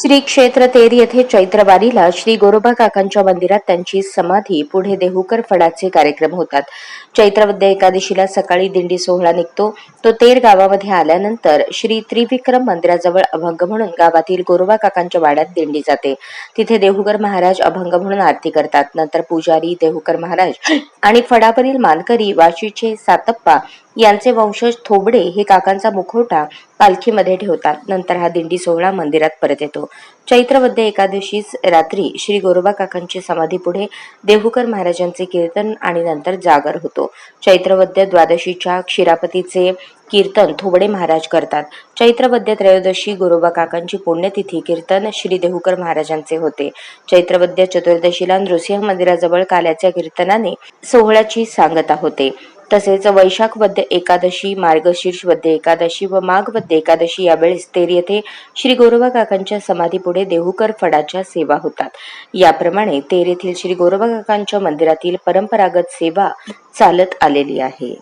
श्री क्षेत्र तेर येथे चैत्रवारीला श्री गोरोबा काकांच्या मंदिरात त्यांची समाधी पुढे देहूकर फडाचे कार्यक्रम होतात. चैत्रवद्य एकादशीला सकाळी दिंडी सोहळा निघतो. तो तेर गावामध्ये आल्यानंतर श्री त्रिविक्रम मंदिराजवळ अभंग म्हणून गावातील गोरोबा काकांच्या वाड्यात दिंडी जाते. तिथे देहूकर महाराज अभंग म्हणून आरती करतात. नंतर पुजारी देहूकर महाराज आणि फडावरील मानकरी वाशीचे सातप्पा यांचे वंशज थोबडे हे काकांचा मुखवटा पालखीमध्ये ठेवतात. नंतर हा दिंडी सोहळा मंदिरात परत येतो. चैत्रवद्य एकादशीच रात्री श्री गोरोबा काकांची समाधी पुढे देहूकर महाराजांचे कीर्तन आणि नंतर जागर होतो. चैत्रवद्य द्वादशीच्या क्षीरापतीचे कीर्तन थोबडे महाराज करतात. चैत्रवद्य त्रयोदशी गोरोबा काकांची पुण्यतिथी कीर्तन श्री देहूकर महाराजांचे होते. चैत्रवद्य चतुर्दशीला नृसिंह मंदिराजवळ काल्याच्या कीर्तनाने सोहळ्याची सांगता होते. तसेच वैशाख वद्य एकादशी मार्गशीर्ष वद्य एकादशी व माघ वद्य एकादशी यावेळेस तेर येथे श्री गोरोबा काकांच्या समाधीपुढे देहूकर फडाच्या सेवा होतात. याप्रमाणे तेर येथील श्री गोरोबा काकांच्या मंदिरातील परंपरागत सेवा चालत आलेली आहे.